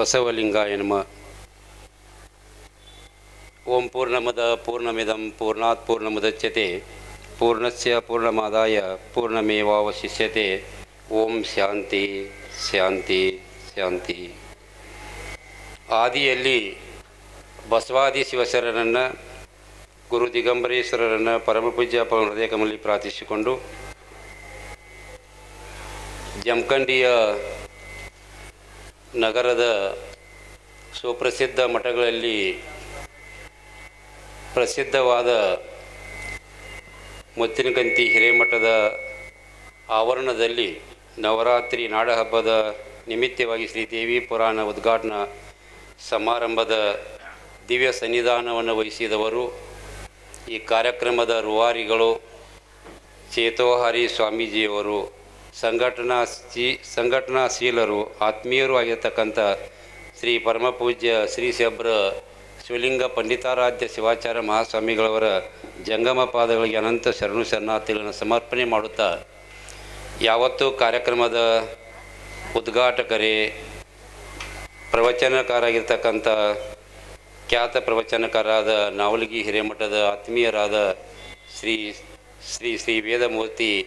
ಬಸವಲಿಂಗಾಯ ನಮ ಓಂ ಪೂರ್ಣಮದ ಪೂರ್ಣಮಿದಂ ಪೂರ್ಣಾತ್ ಪೂರ್ಣಮುದಚ್ಯತೆ, ಪೂರ್ಣಸ್ಯ ಪೂರ್ಣಮಾದಾಯ ಪೂರ್ಣಮೇವಾವಶಿಷ್ಯತೆ, ಓಂ ಶಾಂತಿ ಶಾಂತಿ ಶಾಂತಿ. ಆದಿಯಲ್ಲಿ ಬಸವಾದಿ ಶಿವಶರನನ್ನು ಗುರು ದಿಗಂಬರೇಶ್ವರರನ್ನು ಪರಮಪೂಜ್ಯ ಪೂಜ್ಯ ಹೃದಯ ಕಮಲಿ ಪ್ರಾರ್ಥಿಸಿಕೊಂಡು ಜಮಖಂಡಿಯ ನಗರದ ಸುಪ್ರಸಿದ್ಧ ಮಠಗಳಲ್ಲಿ ಪ್ರಸಿದ್ಧವಾದ ಮುತ್ತಿನಕಂತಿ ಹಿರೇಮಠದ ಆವರಣದಲ್ಲಿ ನವರಾತ್ರಿ ನಾಡಹಬ್ಬದ ನಿಮಿತ್ತವಾಗಿ ಶ್ರೀ ದೇವಿ ಪುರಾಣ ಉದ್ಘಾಟನಾ ಸಮಾರಂಭದ ದಿವ್ಯ ಸನ್ನಿಧಾನವನ್ನು ವಹಿಸಿದವರು. ಈ ಕಾರ್ಯಕ್ರಮದ ರುವಾರಿಗಳು ಚೇತೋಹಾರಿ ಸ್ವಾಮೀಜಿಯವರು. ಸಂಘಟನಾ ಸಂಘಟನಾ ಸಂಘಟನಾಶೀಲರು ಆತ್ಮೀಯರು ಆಗಿರ್ತಕ್ಕಂಥ ಶ್ರೀ ಪರಮಪೂಜ್ಯ ಶ್ರೀ ಶಬ್ರ ಶಿವಲಿಂಗ ಪಂಡಿತಾರಾಧ್ಯ ಶಿವಾಚಾರ್ಯ ಮಹಾಸ್ವಾಮಿಗಳವರ ಜಂಗಮ ಪಾದಗಳಿಗೆ ಅನಂತ ಶರಣು ಶರಣಾರ್ಥಿಗಳನ್ನು ಸಮರ್ಪಣೆ ಮಾಡುತ್ತಾ, ಯಾವತ್ತೂ ಕಾರ್ಯಕ್ರಮದ ಉದ್ಘಾಟಕರೇ ಪ್ರವಚನಕಾರಾಗಿರ್ತಕ್ಕಂಥ ಖ್ಯಾತ ಪ್ರವಚನಕಾರರಾದ ನಾವಲಗಿ ಹಿರೇಮಠದ ಆತ್ಮೀಯರಾದ ಶ್ರೀ ಶ್ರೀ ಶ್ರೀ ವೇದಮೂರ್ತಿ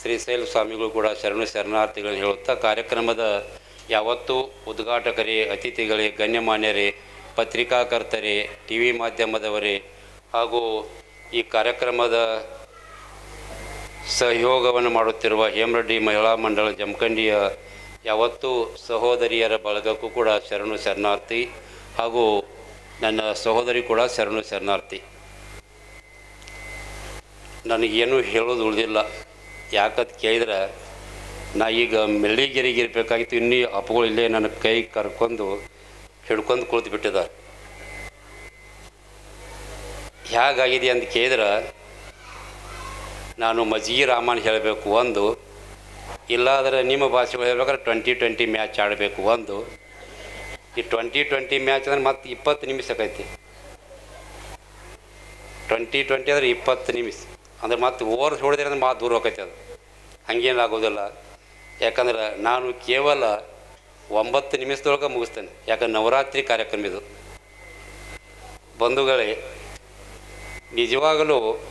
ಶ್ರೀಶೈಲ ಸ್ವಾಮಿಗಳು ಕೂಡ ಶರಣ ಶರಣಾರ್ಥಿಗಳನ್ನು ಹೇಳುತ್ತಾ ಕಾರ್ಯಕ್ರಮದ ಯಾವತ್ತೂ ಉದ್ಘಾಟಕರೇ, ಅತಿಥಿಗಳೇ, ಗಣ್ಯಮಾನ್ಯರೇ, ಪತ್ರಿಕಾಕರ್ತರೇ ಟಿ ವಿ ಮಾಧ್ಯಮದವರೇ ಹಾಗೂ ಈ ಕಾರ್ಯಕ್ರಮದ ಸಹಯೋಗವನ್ನು ಮಾಡುತ್ತಿರುವ ಹೇಮರೆಡ್ಡಿ ಮಹಿಳಾ ಮಂಡಳ ಜಮಖಂಡಿಯ ಯಾವತ್ತೂ ಸಹೋದರಿಯರ ಬಳಗಕ್ಕೂ ಕೂಡ ಶರಣು ಶರಣಾರ್ಥಿ ಹಾಗೂ ನನ್ನ ಸಹೋದರಿ ಕೂಡ ಶರಣು ಶರಣಾರ್ಥಿ. ನನಗೇನು ಹೇಳೋದು ಉಳಿದಿಲ್ಲ. ಯಾಕಂತ ಕೇಳಿದ್ರೆ, ನಾ ಈಗ ಮೆಲ್ಲಿಗೆರಿಗೆ ಇರಬೇಕಾಗಿತ್ತು, ಇನ್ನೂ ಅಪ್ಪಗಳು ಇಲ್ಲೇ ನನ್ನ ಕೈ ಕರ್ಕೊಂಡು ಹಿಡ್ಕೊಂಡು ಕುಳಿತು ಬಿಟ್ಟಿದ್ದಾರೆ. ಹೇಗಾಗಿದೆ ಅಂತ ಕೇಳಿದ್ರೆ, ನಾನು ಮಜ್ಗಿ ರಾಮನ್ ಹೇಳಬೇಕು ಒಂದು, ಇಲ್ಲಾದರೆ ನಿಮ್ಮ ಭಾಷೆ ಹೇಳ್ಬೇಕಾದ್ರೆ ಟ್ವೆಂಟಿ ಟ್ವೆಂಟಿ ಮ್ಯಾಚ್ ಆಡಬೇಕು ಒಂದು. ಈ ಟ್ವೆಂಟಿ ಟ್ವೆಂಟಿ ಮ್ಯಾಚ್ ಅಂದ್ರೆ ಮತ್ತೆ ಇಪ್ಪತ್ತು ನಿಮಿಷ ಕೈತಿ ಟ್ವೆಂಟಿ ಟ್ವೆಂಟಿ ಅಂದ್ರೆ ಇಪ್ಪತ್ತು ನಿಮಿಷ. ಅಂದ್ರೆ ಮತ್ತೆ ಓವರ್ ಹೊಡೆದ್ರೆ ಅಂದ್ರೆ ಮಾತು ದೂರ ಹೋಗೈತೆ ಅದು. ಹಂಗೇನು ಆಗೋದಿಲ್ಲ. ಯಾಕಂದ್ರೆ ನಾನು ಕೇವಲ ಒಂಬತ್ತು ನಿಮಿಷದೊಳಗೆ ಮುಗಿಸ್ತೇನೆ. ಯಾಕಂದ್ರೆ ನವರಾತ್ರಿ ಕಾರ್ಯಕ್ರಮ ಇದು. ಬಂಧುಗಳೇ, ನಿಜವಾಗಲೂ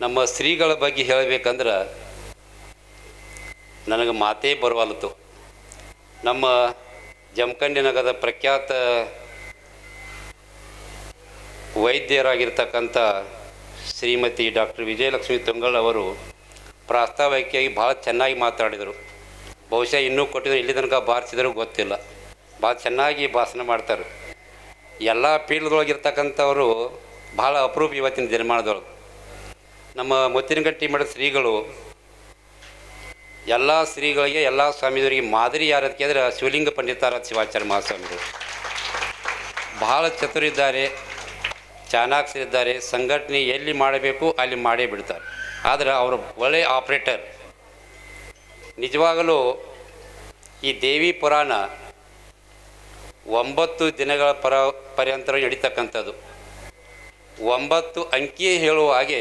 ನಮ್ಮ ಶ್ರೀಗಳ ಬಗ್ಗೆ ಹೇಳಬೇಕಂದ್ರೆ ನನಗೆ ಮಾತೇ ಬರವಲ್ತು. ನಮ್ಮ ಜಮಖಂಡಿ ನಗರದ ಪ್ರಖ್ಯಾತ ವೈದ್ಯರಾಗಿರ್ತಕ್ಕಂಥ ಶ್ರೀಮತಿ ಡಾಕ್ಟರ್ ವಿಜಯಲಕ್ಷ್ಮಿ ತುಂಗಲ್ ಅವರು ಪ್ರಾಸ್ತಾವಿಕೆಯಾಗಿ ಭಾಳ ಚೆನ್ನಾಗಿ ಮಾತಾಡಿದರು. ಬಹುಶಃ ಇನ್ನೂ ಕೊಟ್ಟಿದ್ರು, ಇಲ್ಲಿ ತನಕ ಬಾರಿಸಿದರೂ ಗೊತ್ತಿಲ್ಲ. ಭಾಳ ಚೆನ್ನಾಗಿ ಭಾಷಣ ಮಾಡ್ತಾರೆ. ಎಲ್ಲ ಫೀಲ್ಡ್ದೊಳಗಿರ್ತಕ್ಕಂಥವರು ಭಾಳ ಅಪರೂಪ ಇವತ್ತಿನ ದಿನಮಾನದೊಳಗೆ. ನಮ್ಮ ಮುತ್ತಿನಗಟ್ಟಿ ಮಠದ ಶ್ರೀಗಳು, ಎಲ್ಲ ಶ್ರೀಗಳಿಗೆ, ಎಲ್ಲ ಸ್ವಾಮಿಯವರಿಗೆ ಮಾದರಿ ಯಾರದಕ್ಕೆ ಅಂದರೆ ಶಿವಲಿಂಗ ಪಂಡಿತಾರ ಶಿವಾಚಾರ್ಯ ಮಹಾಸ್ವಾಮಿಗಳು. ಭಾಳ ಚತುರಿದ್ದಾರೆ. ಚಾಣಾಕ್ಷರಿದ್ದಾರೆ, ಸಂಘಟನೆ ಎಲ್ಲಿ ಮಾಡಬೇಕು ಅಲ್ಲಿ ಮಾಡೇ ಬಿಡ್ತಾರೆ. ಆದರೆ ಅವರು ಒಳ್ಳೆಯ ಆಪ್ರೇಟರ್. ನಿಜವಾಗಲೂ ಈ ದೇವಿ ಪುರಾಣ ಒಂಬತ್ತು ದಿನಗಳ ಪರ ಪರ್ಯಂತರ ನಡೀತಕ್ಕಂಥದ್ದು. ಒಂಬತ್ತು ಅಂಕಿ ಹೇಳುವ ಹಾಗೆ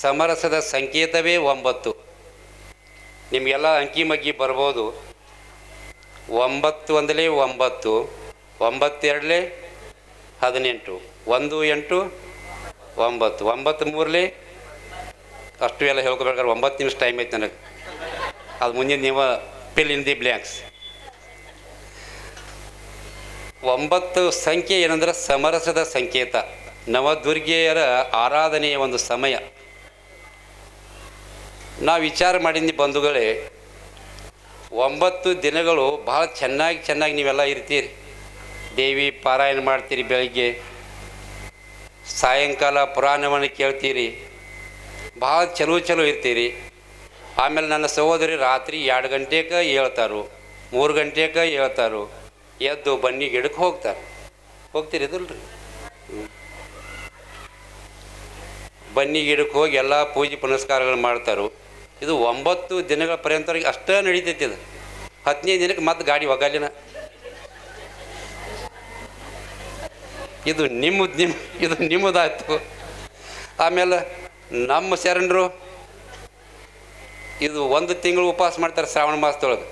ಸಮರಸದ ಸಂಕೇತವೇ ಒಂಬತ್ತು. ನಿಮಗೆಲ್ಲ ಅಂಕಿ ಮಗ್ಗಿ ಬರ್ಬೋದು. ಒಂಬತ್ತು ಒಂದಲೇ ಒಂಬತ್ತು, ಒಂಬತ್ತೆರಡಲೇ ಹದಿನೆಂಟು. ಒಂದು, ಎಂಟು, ಒಂಬತ್ತು. ಒಂಬತ್ತು ಮೂರಲಿ? ಅಷ್ಟು ಎಲ್ಲ ಹೇಳ್ಕೊಬೇಕಾದ್ರೆ ಒಂಬತ್ತು ನಿಮಿಷ ಟೈಮ್ ಐತೆ ನನಗೆ. ಅದು ಮುಂದಿನ ನೀವು ಫಿಲ್ ಇನ್ ದಿ ಬ್ಲ್ಯಾಂಕ್ಸ್ ಒಂಬತ್ತು ಸಂಖ್ಯೆ ಏನಂದ್ರೆ ಸಮರಸದ ಸಂಕೇತ. ನವದುರ್ಗೆಯರ ಆರಾಧನೆಯ ಒಂದು ಸಮಯ. ನಾವು ವಿಚಾರ ಮಾಡಿದ್ನಿ ಬಂಧುಗಳೇ, ಒಂಬತ್ತು ದಿನಗಳು ಭಾಳ ಚೆನ್ನಾಗಿ ಚೆನ್ನಾಗಿ ನೀವೆಲ್ಲ ಇರ್ತೀರಿ. ದೇವಿ ಪಾರಾಯಣ ಮಾಡ್ತೀರಿ ಬೆಳಗ್ಗೆ. ಸಾಯಂಕಾಲ ಪುರಾಣವನ್ನು ಕೇಳ್ತೀರಿ. ಭಾಳ ಚಲೋ ಚಲೋ ಇರ್ತೀರಿ. ಆಮೇಲೆ ನನ್ನ ಸಹೋದರಿ ರಾತ್ರಿ ಎರಡು ಗಂಟೆಗೆ ಹೇಳ್ತಾರು. ಮೂರು ಗಂಟೆಗೆ ಹೇಳ್ತಾರು. ಎದ್ದು ಬನ್ನಿ ಗಿಡಕ್ಕೆ ಹೋಗ್ತಾರೆ. ಹೋಗ್ತೀರಿ ಇದಲ್ರಿ? ಬನ್ನಿ ಗಿಡಕ್ಕೆ ಹೋಗಿ ಎಲ್ಲ ಪೂಜೆ ಪುನಸ್ಕಾರಗಳು ಮಾಡ್ತಾರೋ. ಇದು ಒಂಬತ್ತು ದಿನಗಳ ಪರ್ಯಂತವರೆಗೆ ಅಷ್ಟೇ ನಡೀತೈತಿ ಇದು. ಹತ್ತನೇ ದಿನಕ್ಕೆ ಮತ್ತೆ ಗಾಡಿ ಒಗ್ಗಲಿನ ಇದು ನಿಮ್ಮದು ನಿಮ್ಮ ಇದು ನಿಮ್ಮದಾಯ್ತು. ಆಮೇಲೆ ನಮ್ಮ ಶರಣರು ಇದು ಒಂದು ತಿಂಗಳು ಉಪವಾಸ ಮಾಡ್ತಾರೆ ಶ್ರಾವಣ ಮಾಸದೊಳಗೆ.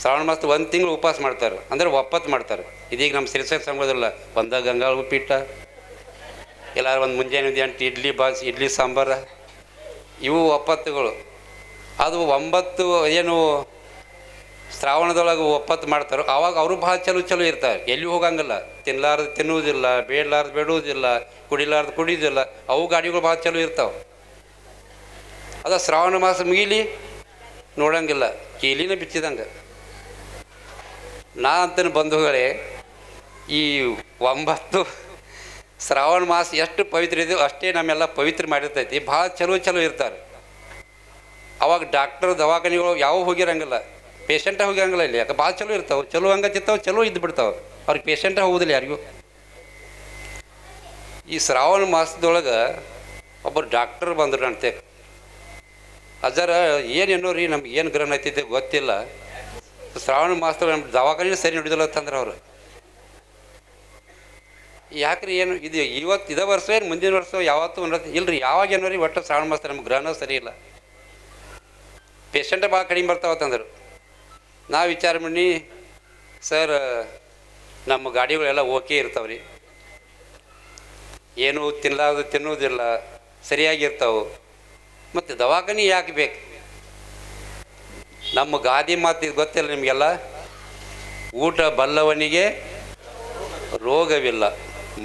ಶ್ರಾವಣ ಮಾಸದ ಒಂದು ತಿಂಗಳು ಉಪವಾಸ ಮಾಡ್ತಾರೆ. ಅಂದರೆ ಒಪ್ಪತ್ತು ಮಾಡ್ತಾರೆ. ಇದೀಗ ನಮ್ಮ ಸಿರಿಸಕ್ಕೆ ಸಂಘದಲ್ಲ, ಒಂದ ಗಂಗಾಳ ಉಪ್ಪಿಟ್ಟ, ಎಲ್ಲಾರು ಒಂದು ಮುಂಜಾನೆ ಎಂಟು ಇಡ್ಲಿ ಬಾಸ್ ಇಡ್ಲಿ ಸಾಂಬಾರ, ಇವು ಒಪ್ಪತ್ತುಗಳು. ಅದು ಒಂಬತ್ತು ಏನು ಶ್ರಾವಣದೊಳಗೆ ಒಪ್ಪತ್ತು ಮಾಡ್ತಾರೋ, ಆವಾಗ ಅವರು ಭಾಳ ಚಲೋ ಚಲೋ ಇರ್ತಾರೆ. ಎಲ್ಲಿ ಹೋಗಂಗಿಲ್ಲ. ತಿನ್ಲಾರ್ದು ತಿನ್ನುವುದಿಲ್ಲ, ಬೇಡಲಾರ್ದು ಬೇಡುವುದಿಲ್ಲ, ಕುಡಿಲಾರ್ದು ಕುಡಿಯೋದಿಲ್ಲ ಅವು ಗಾಡಿಗಳು ಭಾಳ ಚಲೋ ಇರ್ತಾವೆ. ಅದ ಶ್ರಾವಣ ಮಾಸ ಮುಗಿಲಿ ನೋಡಂಗಿಲ್ಲ, ಕೀಲಿನ ಬಿಚ್ಚಿದಂಗೆ. ನಾ ಅಂತ ಬಂಧುಗಳೇ, ಈ ಒಂಬತ್ತು ಶ್ರಾವಣ ಮಾಸ ಎಷ್ಟು ಪವಿತ್ರ ಇದೆಯೋ ಅಷ್ಟೇ ನಮ್ಮೆಲ್ಲ ಪವಿತ್ರ ಮಾಡಿರ್ತೈತಿ. ಭಾಳ ಚಲೋ ಚಲೋ ಇರ್ತಾರೆ. ಅವಾಗ ಡಾಕ್ಟರ್ ದವಾಖಾನೆಗಳು ಯಾವ ಹೋಗಿರಂಗಿಲ್ಲ. ಪೇಷಂಟ ಹೋಗಂಗಿಲ್ಲ ಇಲ್ಲಿ. ಯಾಕೆ ಭಾಳ ಚಲೋ ಇರ್ತಾವೆ. ಚಲೋ ಹಂಗೆ ಚಿತ್ತಾವೆ ಚಲೋ ಇದ್ದು ಬಿಡ್ತಾವೆ. ಅವ್ರಿಗೆ ಪೇಷಂಟ ಹೋಗುದಿಲ್ಲ ಯಾರಿಗೂ. ಈ ಶ್ರಾವಣ ಮಾಸದೊಳಗೆ ಒಬ್ಬರು ಡಾಕ್ಟರ್ ಬಂದರು ಅಂತೆ. ಅಜರ ಏನು ರೀ ನಮ್ಗೆ ಏನು ಗ್ರಹಣ ಐತಿದೆ ಗೊತ್ತಿಲ್ಲ. ಶ್ರಾವಣ ಮಾಸದೊಳಗೆ ನಮ್ಮ ದವಾಖಾನೆ ಸರಿ ನಡೆದಿಲ್ಲ ಅಂತಂದ್ರೆ ಅವರು. ಯಾಕ್ರಿ ಏನು? ಇದು ಇವತ್ತು ಇದೇ ವರ್ಷ ಏನು ಮುಂದಿನ ವರ್ಷ ಯಾವತ್ತೂ ಇಲ್ರಿ. ಯಾವಾಗ ಏನೋ ರೀ ಒಟ್ಟು ಶ್ರಾವಣ ಮಾಸ ನಮ್ಗೆ ಗ್ರಹಣ ಸರಿ ಇಲ್ಲ. ಪೇಷಂಟ್ ಭಾಳ ಕಡಿಮೆ ಬರ್ತಾವತ್ತಂದ್ರು ನಾ ವಿಚಾರ ಮಾಡಿ, ಸರ್, ನಮ್ಮ ಗಾಡಿಗಳೆಲ್ಲ ಓಕೆ ಇರ್ತಾವೆ ರೀ ಏನು ತಿನ್ನಲಾರ್ದು ತಿನ್ನೋದಿಲ್ಲ ಸರಿಯಾಗಿರ್ತಾವೆ ಮತ್ತು ದವಾಖಾನೆ ಯಾಕೆ ಬೇಕು? ನಮ್ಮ ಗಾದಿ ಮಾತು ಇದು ಗೊತ್ತಿಲ್ಲ ನಿಮಗೆಲ್ಲ? ಊಟ ಬಲ್ಲವನಿಗೆ ರೋಗವಿಲ್ಲ,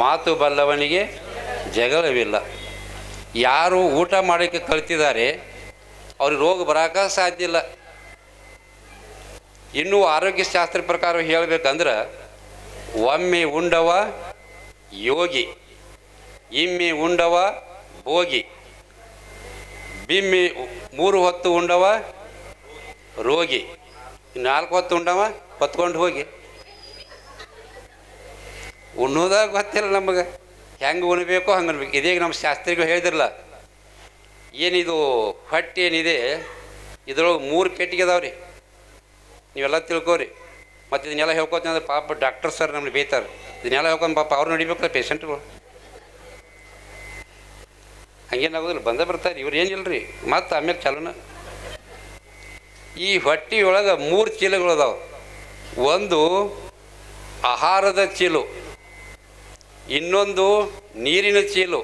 ಮಾತು ಬಲ್ಲವನಿಗೆ ಜಗಳವಿಲ್ಲ. ಯಾರು ಊಟ ಮಾಡೋಕ್ಕೆ ಕಲ್ತಿದ್ದಾರೆ ಅವ್ರಿಗೆ ರೋಗ ಬರೋಕೆ ಸಾಧ್ಯ ಇಲ್ಲ. ಇನ್ನೂ ಆರೋಗ್ಯ ಶಾಸ್ತ್ರ ಪ್ರಕಾರ ಹೇಳಬೇಕಂದ್ರೆ, ಒಮ್ಮೆ ಉಂಡವ ಯೋಗಿ, ಇಮ್ಮೆ ಉಂಡವ ಭೋಗಿ, ಬಿಮ್ಮಿ ಮೂರು ಹೊತ್ತು ಉಂಡವ ರೋಗಿ, ನಾಲ್ಕು ಹೊತ್ತು ಉಂಡವ ಹೊತ್ಕೊಂಡು ಹೋಗಿ. ಉಣ್ಣೋದಾಗ ಗೊತ್ತಿಲ್ಲ ನಮಗೆ, ಹೆಂಗೆ ಉಣ್ಬೇಕೋ ಹಂಗೆ ಉಣ್ಬೇಕು. ಇದೀಗ ನಮ್ಮ ಶಾಸ್ತ್ರಿಗೂ ಹೇಳಿದಿರಲ್ಲ, ಏನಿದು ಹೊಟ್ಟೆ ಏನಿದೆ ಇದ್ರೊಳಗೆ ಮೂರು ಪೆಟ್ಟಿಗೆ ಅದಾವೆ ರೀ ನೀವೆಲ್ಲ ತಿಳ್ಕೊರಿ. ಮತ್ತು ಇದನ್ನೆಲ್ಲ ಹೇಳ್ಕೊತೀನಿ ಅಂದ್ರೆ ಪಾಪ ಡಾಕ್ಟರ್ ಸರ್ ನಮ್ಗೆ ಬೈತಾರೆ. ಇದನ್ನೆಲ್ಲ ಹೇಳ್ಕೊಂಡು ಪಾಪ ಅವ್ರು ನಡಿಬೇಕಲ್ಲ ಪೇಷಂಟ್ಗಳು ಹಂಗೇನಾಗೋದಿಲ್ಲ, ಬಂದೇ ಬರ್ತಾರೆ, ಇವ್ರು ಏನಿಲ್ಲ ರೀ ಮತ್ತು ಆಮೇಲೆ ಚಲೋನ. ಈ ಹೊಟ್ಟೆಯೊಳಗೆ ಮೂರು ಚೀಲಗಳು ಅದಾವೆ. ಒಂದು ಆಹಾರದ ಚೀಲು, ಇನ್ನೊಂದು ನೀರಿನ ಚೀಲು,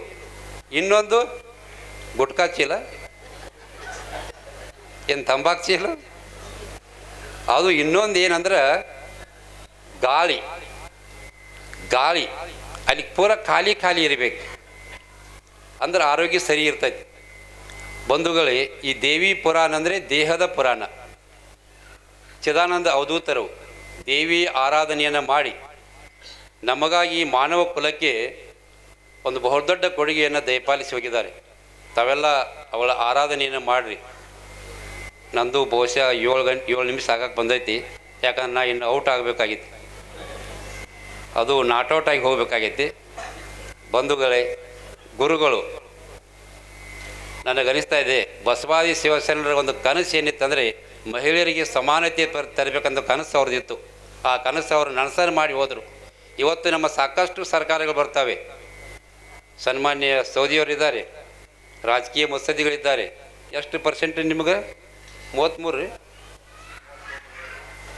ಇನ್ನೊಂದು ಗುಟ್ಕಾ ಚೀಲ, ಏನು ತಂಬಾಕು ಚೀಲ? ಅದು ಇನ್ನೊಂದು ಏನಂದ್ರೆ ಗಾಳಿ. ಗಾಳಿ. ಅಲ್ಲಿ ಪೂರ ಖಾಲಿ ಖಾಲಿ ಇರಬೇಕು. ಅಂದ್ರೆ ಆರೋಗ್ಯ ಸರಿ ಇರ್ತೈತಿ. ಬಂಧುಗಳೇ, ಈ ದೇವಿ ಪುರಾಣ ಅಂದರೆ ದೇಹದ ಪುರಾಣ. ಚಿದಾನಂದ ಅವಧೂತರು ದೇವಿ ಆರಾಧನೆಯನ್ನು ಮಾಡಿ ನಮಗಾಗಿ ಮಾನವ ಕುಲಕ್ಕೆ ಒಂದು ಬಹುದೊಡ್ಡ ಕೊಡುಗೆಯನ್ನು ದಯಪಾಲಿಸಿ ಹೋಗಿದ್ದಾರೆ. ತಾವೆಲ್ಲ ಅವಳ ಆರಾಧನೆಯನ್ನು ಮಾಡಿರಿ. ನಂದು ಬಹುಶಃ ಏಳು ಗಂಟೆ ಏಳು ನಿಮಿಷ ಆಗಕ್ಕೆ ಬಂದೈತಿ. ಯಾಕಂದ್ರೆ ನಾ ಇನ್ನು ಔಟ್ ಆಗಬೇಕಾಗಿತ್ತು. ಅದು ನಾಟೌಟ್ ಆಗಿ ಹೋಗ್ಬೇಕಾಗೈತಿ ಬಂಧುಗಳೇ, ಗುರುಗಳು ನನಗನಿಸ್ತಾ ಇದೆ, ಬಸವಾದಿ ಶಿವಸೇನರ ಒಂದು ಕನಸು ಏನಿತ್ತಂದರೆ ಮಹಿಳೆಯರಿಗೆ ಸಮಾನತೆ ತರ ತರಬೇಕಂತ ಕನಸು ಅವ್ರದ್ದಿತ್ತು. ಆ ಕನಸು ಅವರು ನನಸನ್ನು ಮಾಡಿ ಹೋದರು. ಇವತ್ತು ನಮ್ಮ ಸಾಕಷ್ಟು ಸರ್ಕಾರಗಳು ಬರ್ತವೆ. ಸನ್ಮಾನ್ಯ ಸೌದಿಯವರಿದ್ದಾರೆ, ರಾಜಕೀಯ ಮಸದಿಗಳಿದ್ದಾರೆ. ಎಷ್ಟು ಪರ್ಸೆಂಟ್ ನಿಮಗೆ? ಮೂವತ್ತ್ಮೂರು ರೀ?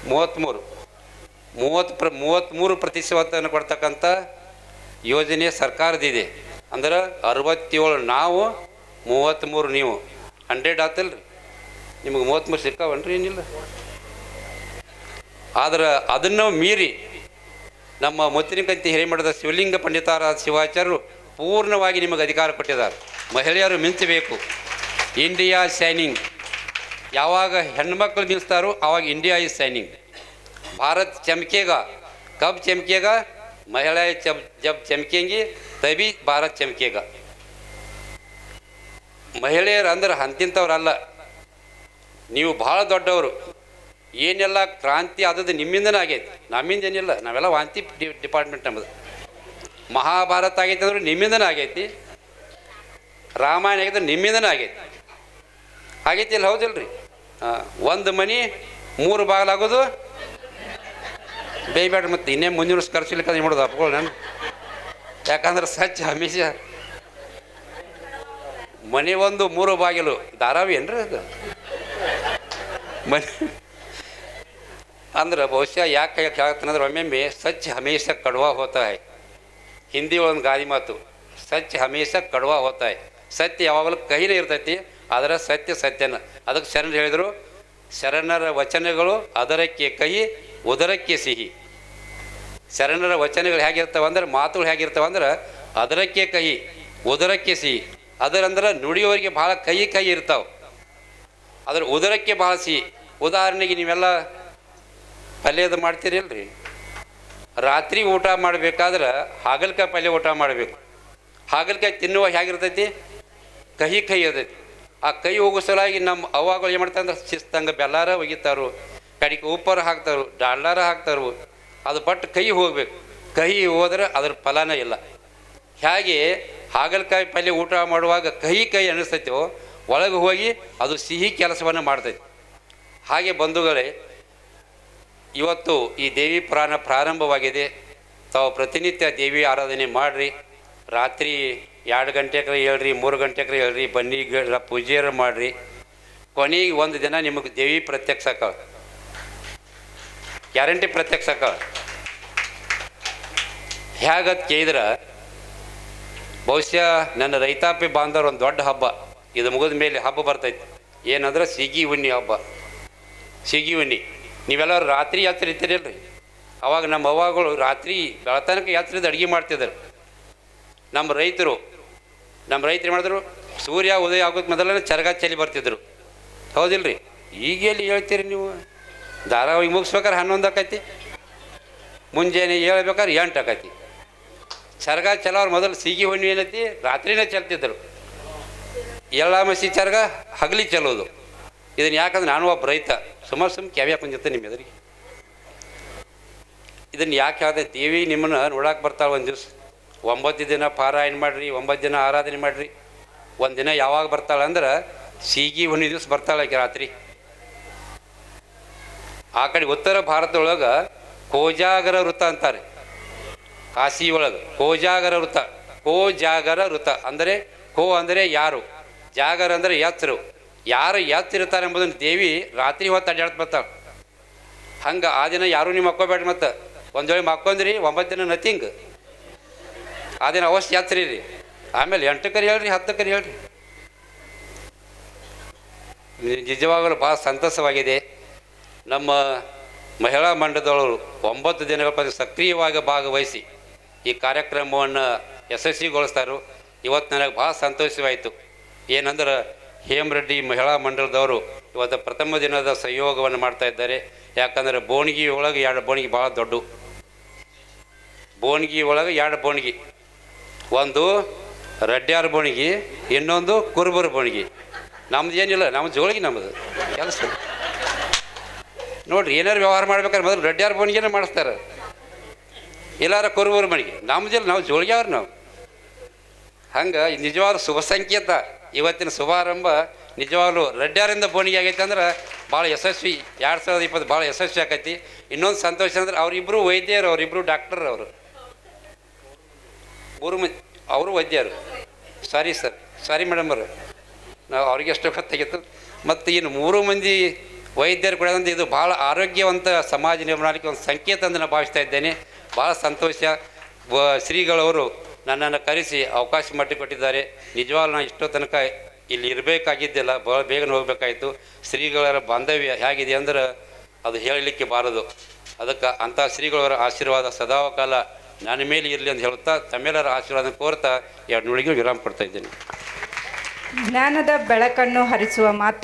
ಮೂವತ್ತ್ಮೂರು ಮೂವತ್ತು ಪ್ರ ಮೂವತ್ತ್ಮೂರು ಪ್ರತಿಶತವನ್ನು ಕೊಡ್ತಕ್ಕಂಥ ಯೋಜನೆ ಸರ್ಕಾರದಿದೆ. ಅಂದ್ರೆ ಅರವತ್ತೇಳು ನಾವು ಮೂವತ್ತ್ಮೂರು ನೀವು. ಹಂಡ್ರೆಡ್ ಆತಲ್ಲ ರೀ ನಿಮಗೆ ಮೂವತ್ತ್ಮೂರು ಸಿಕ್ಕಾವನ್ರಿ ಏನಿಲ್ಲ. ಆದ್ರೆ ಅದನ್ನು ಮೀರಿ ನಮ್ಮ ಮುತ್ತಿನಕಂತಿ ಹಿರೇಮಠದ ಶಿವಲಿಂಗ ಪಂಡಿತಾರಾದ ಶಿವಾಚಾರ್ಯರು ಪೂರ್ಣವಾಗಿ ನಿಮಗೆ ಅಧಿಕಾರ ಕೊಟ್ಟಿದ್ದಾರೆ. ಮಹಿಳೆಯರು ಮಿಂಚಬೇಕು. India shining. ಯಾವಾಗ ಹೆಣ್ಮಕ್ಳು ನಿಲ್ಲಿಸ್ತಾರೋ ಆವಾಗ ಇಂಡಿಯಾ ಇಸ್ ಶೈನಿಂಗ್ ಭಾರತ್ ಚಮಕೇಗ, ಕಬ್ ಚಮಕೇಗ, ಮಹಿಳಾ ಚಮ್ ಜಬ್ ಚಮಕೇಂಗಿ, ತಬಿ ಭಾರತ್ ಚಮಕೇಗ. ಮಹಿಳೆಯರು ಅಂದ್ರೆ ಅಂತಿಂಥವ್ರಲ್ಲ ನೀವು ಭಾಳ ದೊಡ್ಡವರು. ಏನೆಲ್ಲ ಕ್ರಾಂತಿ ಆದದ್ದು ನಿಮ್ಮಿಂದನೇ ಆಗೈತಿ. ನಮ್ಮಿಂದ ಏನಿಲ್ಲ. ನಾವೆಲ್ಲ ವಾಂತಿ ಡಿಪಾರ್ಟ್ಮೆಂಟ್ ನಮ್ಮದು ಮಹಾಭಾರತ ಆಗೈತೆ ಅಂದ್ರೆ ನಿಮ್ಮಿಂದನೇ ಆಗೈತಿ. ರಾಮಾಯಣ ಆಗಿದ್ರೆ ನಿಮ್ಮಿಂದನೇ ಆಗೈತಿ. ಆಗೈತಿ ಇಲ್ಲ ಹೌದಿಲ್ಲ ಒಂದು ಮನೆ, ಮೂರು ಬಾಗಿಲಾಗೋದು. ಬೇಯ್ಬೇಡ್ರಿ ಮತ್ತೆ ಇನ್ನೇ ಮುಂದಿನ ವರ್ಷ ಮಾಡೋದು ಅಪ್ಕೊಳ್ಳಿ ನಾನು ಯಾಕಂದ್ರೆ ಸಚ್ಚ ಹಮೇಶ ಮನೆ ಒಂದು, ಮೂರು ಬಾಗಿಲು. ಧಾರಾವಿ ಏನ್ರಿ ಅದು? ಮನೆ. ಅಂದ್ರೆ ಬಹುಶಃ ಯಾಕೆ ಕೇಳ್ತಾನಂದ್ರೆ ಒಮ್ಮೊಮ್ಮೆ ಸಚ್ ಹಮೇಶ ಕಡುವ ಹೋತಾಯ್. ಹಿಂದಿ ಒಂದು ಗಾದಿ ಮಾತು. ಸಚ್ ಹಮೇಶ ಕಡುವ ಹೋತಾಯ್. ಸತ್ಯ ಯಾವಾಗಲೂ ಕಹಿನೇ ಇರ್ತೈತಿ. ಅದರ ಸತ್ಯ ಸತ್ಯನ. ಅದಕ್ಕೆ ಶರಣರು ಹೇಳಿದರು, ಶರಣರ ವಚನಗಳು ಅದರಕ್ಕೆ ಕಹಿ ಉದರಕ್ಕೆ ಸಿಹಿ. ಶರಣರ ವಚನಗಳು ಹೇಗಿರ್ತವೆ ಅಂದ್ರೆ, ಮಾತುಗಳು ಹೇಗಿರ್ತವೆ ಅಂದ್ರೆ, ಅದರಕ್ಕೆ ಕಹಿ ಉದರಕ್ಕೆ ಸಿಹಿ. ಅದರಂದ್ರೆ ನುಡಿಯೋರಿಗೆ ಭಾಳ ಕಹಿ ಕಹಿ ಇರ್ತಾವೆ. ಅದರ ಉದರಕ್ಕೆ ಭಾಳ ಸಿಹಿ. ಉದಾಹರಣೆಗೆ ನೀವೆಲ್ಲ ಪಲ್ಯದ ಮಾಡ್ತೀರಿಲ್ರಿ? ರಾತ್ರಿ ಊಟ ಮಾಡಬೇಕಾದ್ರೆ ಹಾಗಲ್ಕಾಯಿ ಪಲ್ಯ ಊಟ ಮಾಡಬೇಕು. ಹಾಗಲ್ಕಾಯಿ ತಿನ್ನುವ ಹೇಗಿರ್ತೈತಿ? ಕಹಿ ಕಹಿ ಇರ್ತೈತಿ. ಆ ಕೈ ಹೋಗಿಸಲಾಗಿ ನಮ್ಮ ಅವಾಗಳು ಏನು ಮಾಡ್ತಾರೆ ಅಂದ್ರೆ ಶಿಸ್ತಂಗೆ ಬೆಲ್ಲಾರ ಒಗಿತಾರು ಕಡಿಕೆ ಉಪ್ಪಾರ ಹಾಕ್ತಾರು ಡಾಲ್ಡಾರ ಹಾಕ್ತಾರು, ಅದು ಬಟ್ ಕೈ ಹೋಗ್ಬೇಕು. ಕಹಿ ಹೋದ್ರೆ ಅದ್ರ ಫಲನೇ ಇಲ್ಲ. ಹೇಗೆ ಹಾಗಲಕಾಯಿ ಪಲ್ಯ ಊಟ ಮಾಡುವಾಗ ಕಹಿ ಕೈ ಅನ್ನಿಸ್ತೈತೋ ಒಳಗೆ ಹೋಗಿ ಅದು ಸಿಹಿ ಕೆಲಸವನ್ನು ಮಾಡ್ತೈತಿ. ಹಾಗೆ ಬಂಧುಗಳೇ, ಇವತ್ತು ಈ ದೇವಿ ಪುರಾಣ ಪ್ರಾರಂಭವಾಗಿದೆ. ತಾವು ಪ್ರತಿನಿತ್ಯ ದೇವಿ ಆರಾಧನೆ ಮಾಡಿರಿ. ರಾತ್ರಿ ಎರಡು ಗಂಟೆಗೆ ಹೇಳ್ರಿ, ಮೂರು ಗಂಟೆಗೆ ಹೇಳ್ರಿ, ಬನ್ನಿ ಪೂಜೆರು ಮಾಡಿರಿ. ಕೊನೆಗೆ ಒಂದು ದಿನ ನಿಮಗೆ ದೇವಿ ಪ್ರತ್ಯಕ್ಷ ಆಕಾಳ ಗ್ಯಾರಂಟಿ ಪ್ರತ್ಯಕ್ಷ ಆಕಾಳ ಹೇಗತ್ ಕೇಳಿದ್ರೆ, ಬಹುಶಃ ನನ್ನ ರೈತಾಪಿ ಬಾಂಧವ್ರು ಒಂದು ದೊಡ್ಡ ಹಬ್ಬ. ಇದು ಮುಗಿದ ಮೇಲೆ ಹಬ್ಬ ಬರ್ತೈತಿ. ಏನಂದ್ರೆ ಸಿಗಿ ಉಣ್ಣಿ ಹಬ್ಬ. ಸಿಗಿ ಉಣ್ಣಿ. ನೀವೆಲ್ಲರೂ ರಾತ್ರಿ ಯಾತ್ರೆ ಇರ್ತೀರಲ್ರಿ ಅವಾಗ ನಮ್ಮ ಅವ್ವಾಗಳು ರಾತ್ರಿ ಬೆಳತನಕ ಯಾತ್ರೆದ ಅಡುಗೆ ಮಾಡ್ತಿದ್ರು ನಮ್ಮ ರೈತರು ನಮ್ಮ ರೈತರು ಮಾಡಿದ್ರು? ಸೂರ್ಯ, ಉದಯ ಆಗೋದು ಮೊದಲೇ ಚರಗ ಚಲಿ ಬರ್ತಿದ್ರು. ಹೌದಿಲ್ರಿ? ಈಗ ಎಲ್ಲಿ ಹೇಳ್ತೀರಿ ನೀವು? ಧಾರಾವಾಹಿ ಮುಗಿಸ್ಬೇಕಾದ್ರೆ ಹನ್ನೊಂದು ಆಕೈತಿ. ಮುಂಜಾನೆ ಹೇಳ್ಬೇಕಾದ್ರೆ ಎಂಟು ಆಕೈತಿ. ಚರಗ ಚಲೋರು ಮೊದಲು ಸಿಗಿ ಹುಣ್ಣಿ ಏನೈತಿ? ರಾತ್ರಿನೇ ಚಲ್ತಿದ್ರು. ಎಲ್ಲ ಮಸಿ ಚರಗ ಹಗಲಿ ಚಲೋದು. ಇದನ್ನು ಯಾಕಂದ್ರೆ ನಾನು ಒಬ್ಬ ರೈತ. ಸುಮಾರು ಸುಮ್ಮ ಕ್ಯಾವ್ಯಾಕ ಬಂದಿತ್ತೆ ನಿಮ್ಮ ಎದುರಿಗೆ. ಇದನ್ನು ಯಾಕೆ ಹೇಳಿದೆ, ದೇವಿ ನಿಮ್ಮನ್ನು ನೋಡಕ್ಕೆ ಬರ್ತಾಳೆ ಒಂದು ದಿವ್ಸ. ಒಂಬತ್ತು ದಿನ ಪಾರಾಯಣ ಮಾಡಿರಿ, ಒಂಬತ್ತು ದಿನ ಆರಾಧನೆ ಮಾಡಿರಿ. ಒಂದು ದಿನ ಯಾವಾಗ ಬರ್ತಾಳೆ ಅಂದ್ರೆ ಸೀಗಿ ಒಂದು ದಿವಸ ಬರ್ತಾಳೆ ರಾತ್ರಿ. ಆ ಕಡೆ ಉತ್ತರ ಭಾರತದೊಳಗೆ ಕೋಜಾಗರ ವೃತ್ತ ಅಂತಾರೆ. ಕಾಶಿ ಒಳಗೆ ಕೋಜಾಗರ ವೃತ್ತ ಕೋಜಾಗರ ವೃತ್ತ ಅಂದರೆ ಕೋ ಅಂದರೆ ಯಾರು, ಜಾಗರ ಅಂದರೆ ಯಾತ್ರರು ಯಾರು ಯಾತ್ರಿರ್ತಾರೆ ಎಂಬುದನ್ನು ದೇವಿ ರಾತ್ರಿ ಹೊತ್ತು ಅಡ್ಡಾಡ್ತ ಬರ್ತಾಳೆ. ಹಂಗೆ ಆ ದಿನ ಯಾರೂ ನೀವು ಮಕ್ಕೋಬೇಡ್ರಿ ಮತ್ತೆ. ಒಂದು ವೇಳೆ ಮಕ್ಕೊಂದ್ರಿ, ಒಂಬತ್ತು ದಿನ ನಥಿಂಗ್ ಆ ದಿನ ಅವಶ್ಯ ಯಾತ್ರಿ ರೀ ಆಮೇಲೆ ಎಂಟಕ್ಕರಿ ಹೇಳ್ರಿ ಹತ್ತಕ್ಕರಿ ಹೇಳ್ರಿ. ನಿಜವಾಗಲೂ ಭಾಳ ಸಂತಸವಾಗಿದೆ. ನಮ್ಮ ಮಹಿಳಾ ಮಂಡಲದವರು ಒಂಬತ್ತು ದಿನಗಳ ಪದ ಸಕ್ರಿಯವಾಗಿ ಭಾಗವಹಿಸಿ ಈ ಕಾರ್ಯಕ್ರಮವನ್ನು ಯಶಸ್ವಿಗೊಳಿಸ್ತಾರೋ. ಇವತ್ತು ನನಗೆ ಭಾಳ ಸಂತೋಷವಾಯಿತು. ಏನಂದ್ರೆ ಹೇಮರೆಡ್ಡಿ ಮಹಿಳಾ ಮಂಡಲದವರು ಇವತ್ತು ಪ್ರಥಮ ದಿನದ ಸಂಯೋಗವನ್ನು ಮಾಡ್ತಾ ಇದ್ದಾರೆ. ಯಾಕಂದರೆ ಬೋಣಿಗೆ ಒಳಗೆ ಎರಡು ಬೋಣಿಗೆ ಭಾಳ ದೊಡ್ಡ. ಬೋಣಿಗೆ ಒಳಗೆ ಎರಡು ಬೋಣಿಗೆ ಒಂದು ರಡ್ಡ್ಯಾರ ಬೋಣಿಗೆ, ಇನ್ನೊಂದು ಕುರುಬರ ಬೋಣಿಗೆ. ನಮ್ದು ಏನಿಲ್ಲ ನಮ್ಮ ಜೋಳಿಗೆ ನಮ್ಮದು ಕೆಲಸ. ನೋಡ್ರಿ, ಏನಾರು ವ್ಯವಹಾರ ಮಾಡ್ಬೇಕಾದ್ರೆ ಮೊದಲು ರಡ್ಡ್ಯಾರ ಬೋಣಿಗೆನೇ ಮಾಡಿಸ್ತಾರೆ. ಇಲ್ಲಾರ ಕುರುಬರ ಮನೆಗೆ. ನಮ್ದಿಲ್ಲ, ನಾವು ಜೋಳಿಗೆ ಅವ್ರು ನಾವು. ಹಂಗೆ ನಿಜವಾದ ಶುಭ ಸಂಕೇತ. ಇವತ್ತಿನ ಶುಭಾರಂಭ ನಿಜವಾಗ್ಲೂ ರಡ್ಡ್ಯಾರಿಂದ ಬೋಣಿಗೆ ಆಗೈತೆ ಅಂದ್ರೆ ಭಾಳ ಯಶಸ್ವಿ. ಎರಡು ಸಾವಿರದ ಇಪ್ಪತ್ತು ಭಾಳ ಯಶಸ್ವಿ ಆಕೈತಿ. ಇನ್ನೊಂದು ಸಂತೋಷ ಅಂದ್ರೆ ಅವರಿಬ್ಬರು ವೈದ್ಯರು ಅವರಿಬ್ಬರು ಡಾಕ್ಟರ್ ಅವರು. ಮಂದಿ ಅವರು ವೈದ್ಯರು. ಸಾರಿ ಸರ್ ಸಾರಿ ಮೇಡಮ್ ಅವರು. ನಾವು ಅವ್ರಿಗೆ ಎಷ್ಟು ಗೊತ್ತಾಗಿತ್ತು. ಮತ್ತು ಇನ್ನು ಮೂರು ಮಂದಿ ವೈದ್ಯರು ಕೂಡ ಅಂದರೆ ಇದು ಭಾಳ ಆರೋಗ್ಯವಂತ ಸಮಾಜ ನಿರ್ಮಾಣಕ್ಕೆ ಒಂದು ಸಂಕೇತ ಅಂತ ನಾನು ಭಾವಿಸ್ತಾ ಇದ್ದೇನೆ. ಭಾಳ ಸಂತೋಷ. ಶ್ರೀಗಳವರು ನನ್ನನ್ನು ಕರೆಸಿ ಅವಕಾಶ ಮಾಡಿಕೊಟ್ಟಿದ್ದಾರೆ. ನಿಜವಾಗ್ಲೂ ನಾನು ಇಷ್ಟೋ ತನಕ ಇಲ್ಲಿ ಇರಬೇಕಾಗಿದ್ದಿಲ್ಲ. ಭಾಳ ಬೇಗನೆ ಹೋಗಬೇಕಾಯಿತು. ಶ್ರೀಗಳರ ಬಾಂಧವ್ಯ ಹೇಗಿದೆ ಅಂದ್ರೆ ಅದು ಹೇಳಲಿಕ್ಕೆ ಬಾರದು. ಅದಕ್ಕೆ ಅಂಥ ಶ್ರೀಗಳವರ ಆಶೀರ್ವಾದ ಸದಾಕಾಲ ನನ್ನ ಮೇಲೆ ಇರಲಿ ಅಂತ ಹೇಳುತ್ತಾ ತಮ್ಮೆಲ್ಲರ ಆಶೀರ್ವಾದ ಕೋರ್ತಾ ಎರಡು ನುಡಿಗೆ ವಿರಾಮ ಕೊಡ್ತಾ ಇದ್ದೇನೆ. ಜ್ಞಾನದ ಬೆಳಕನ್ನು ಹರಿಸುವ ಮಾತು